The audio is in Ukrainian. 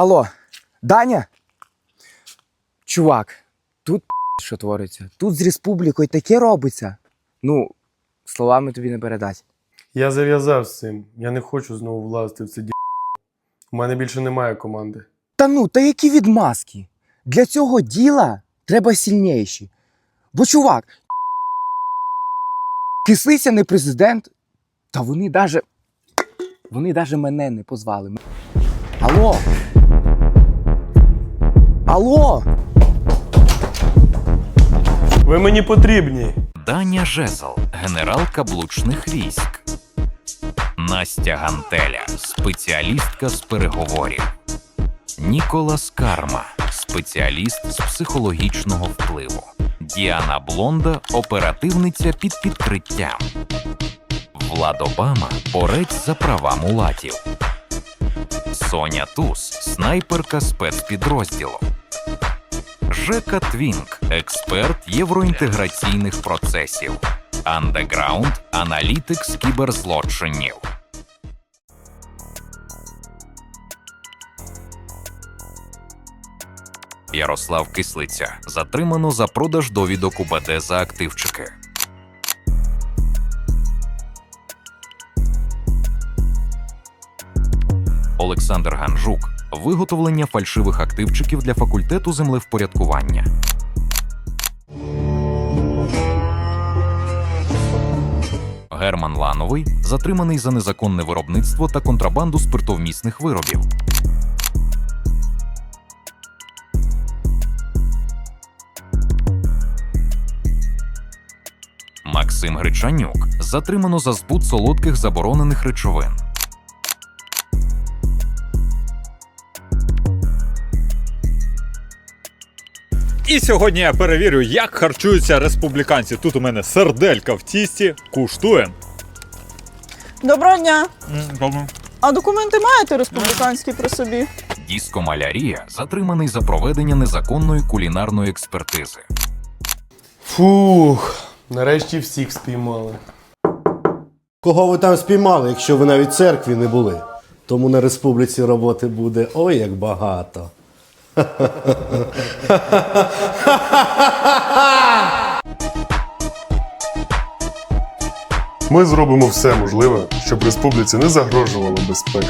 Алло, Даня? Чувак, тут що твориться? Тут з республікою таке робиться. Ну, словами тобі не передать. Я зав'язав з цим. Я не хочу знову влазити в це ді. У мене більше немає команди. Та ну, та які відмазки? Для цього діла треба сильніші. Бо, чувак, кислиця не президент, та вони даже. Вони даже мене не позвали. Алло? Алло? Ви мені потрібні. Даня Жезл, генерал каблучних військ. Настя Гантеля, спеціалістка з переговорів. Ніколас Карма, спеціаліст з психологічного впливу. Діана Блонда, оперативниця під підкриттям. Влад Обама, борець за права мулатів. Соня Туз, снайперка спецпідрозділу. Жека Твінк, експерт євроінтеграційних процесів. Андеграунд, аналітик з кіберзлочинів. Ярослав Кислиця затримано за продаж довідок УБД за активчики. Олександр Ганжук виготовлення фальшивих активчиків для факультету землевпорядкування. Герман Лановий затриманий за незаконне виробництво та контрабанду спиртовмісних виробів. Максим Гричанюк затримано за збут солодких заборонених речовин. І сьогодні я перевірю, як харчуються республіканці. Тут у мене серделька в тісті. Куштуємо. Доброго дня. А документи маєте республіканські при собі? Діско Малярія затриманий за проведення незаконної кулінарної експертизи. Фух, нарешті всіх спіймали. Кого ви там спіймали, якщо ви навіть в церкві не були? Тому на республіці роботи буде ой як багато. Ми зробимо все можливе, щоб республіці не загрожувала безпека.